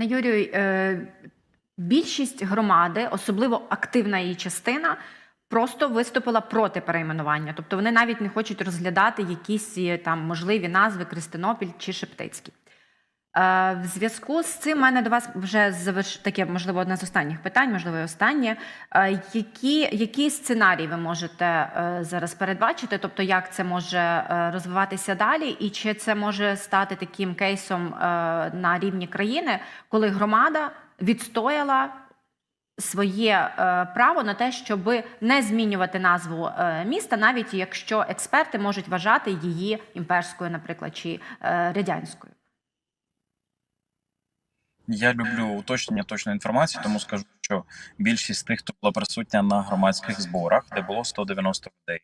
Пане Юрію, е, більшість громади, особливо активна її частина, просто виступила проти перейменування. Тобто вони навіть не хочуть розглядати якісь е, там можливі назви Кристинопіль чи Шептицький. В зв'язку з цим в мене до вас вже таке, можливо, одне з останніх питань, можливо, і останнє. Які, які сценарії ви можете е, зараз передбачити? Тобто, як це може е, розвиватися далі, і чи це може стати таким кейсом е, на рівні країни, коли громада відстояла своє право на те, щоб не змінювати назву міста, навіть якщо експерти можуть вважати її імперською, наприклад, чи радянською? Я люблю уточнення точної інформації, тому скажу, що більшість з тих, хто була присутня на громадських зборах, де було 190 людей.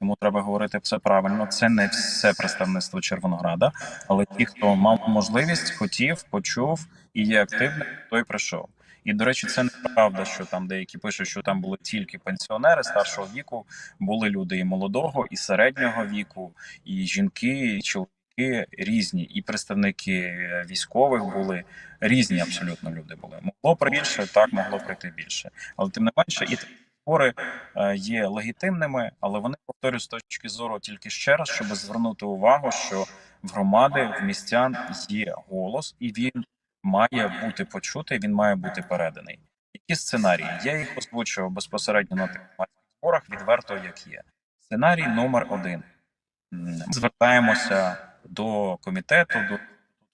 Тому треба говорити все правильно. Це не все представництво Червонограда, але ті, хто мав можливість, хотів, почув і є активним, той прийшов. І до речі, це неправда, що там деякі пишуть, що там були тільки пенсіонери старшого віку. Були люди і молодого, і середнього віку, і жінки, і чоловіки різні, і представники військових були різні абсолютно люди були. Могло прийти більше, так могло прийти більше, але тим не менше, і збори е, є легітимними, але вони повторюю з точки зору тільки ще раз, щоб звернути увагу, що в громади, в містян є голос, і він має бути почутий, він має бути переданий. Які сценарії? Я їх озвучував безпосередньо на тих зборах, відверто як є. Сценарій номер один. Звертаємося до комітету,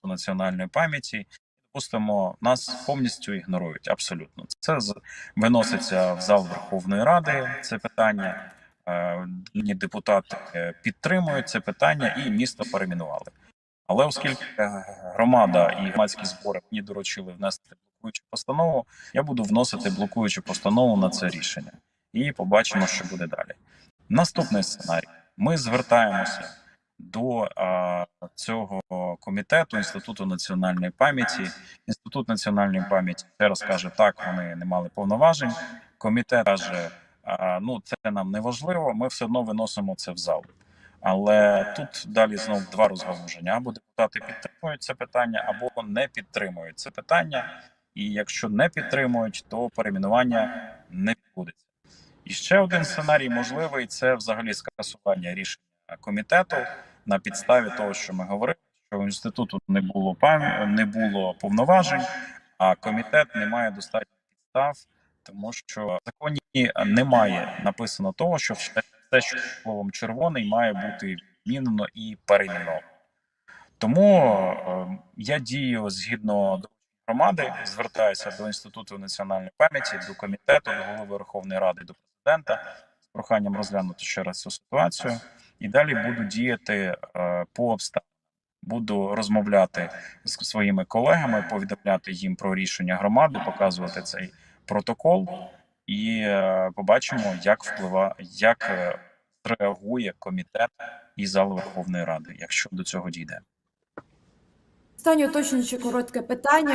до національної пам'яті. Допустимо, нас повністю ігнорують. Абсолютно, це виноситься в зал Верховної Ради. Це питання. Е, депутати е, підтримують це питання, і місто перейменували. Але оскільки е, громада і громадські збори мені доручили внести блокуючу постанову, я буду вносити блокуючу постанову на це рішення, і побачимо, що буде далі. Наступний сценарій: ми звертаємося до а, цього комітету інституту національної пам'яті. Інститут національної пам'яті ще раз каже, так вони не мали повноважень. Комітет каже, а, ну це нам не важливо. Ми все одно виносимо це в зал. Але тут далі знову два розгалуження: або депутати підтримують це питання, або не підтримують це питання. І якщо не підтримують, то перейменування не відбудеться. І ще один сценарій можливий це взагалі скасування рішення комітету на підставі того, що ми говорили, що у інституту не було не було повноважень, а комітет не має достатньо підстав, тому що в законі немає написано того, що все, що словом червоний, має бути змінено і перейменовано. Тому е, я дію згідно до громади, звертаюся до інституту національної пам'яті, до комітету, до голови Верховної Ради, до президента з проханням розглянути ще раз цю ситуацію. І далі буду діяти е, по обставинам. Буду розмовляти з своїми колегами, повідомляти їм про рішення громади, показувати цей протокол, і е, побачимо, як вплива, як е, реагує комітет і зал Верховної Ради, якщо до цього дійде. Останнє уточнююче коротке питання.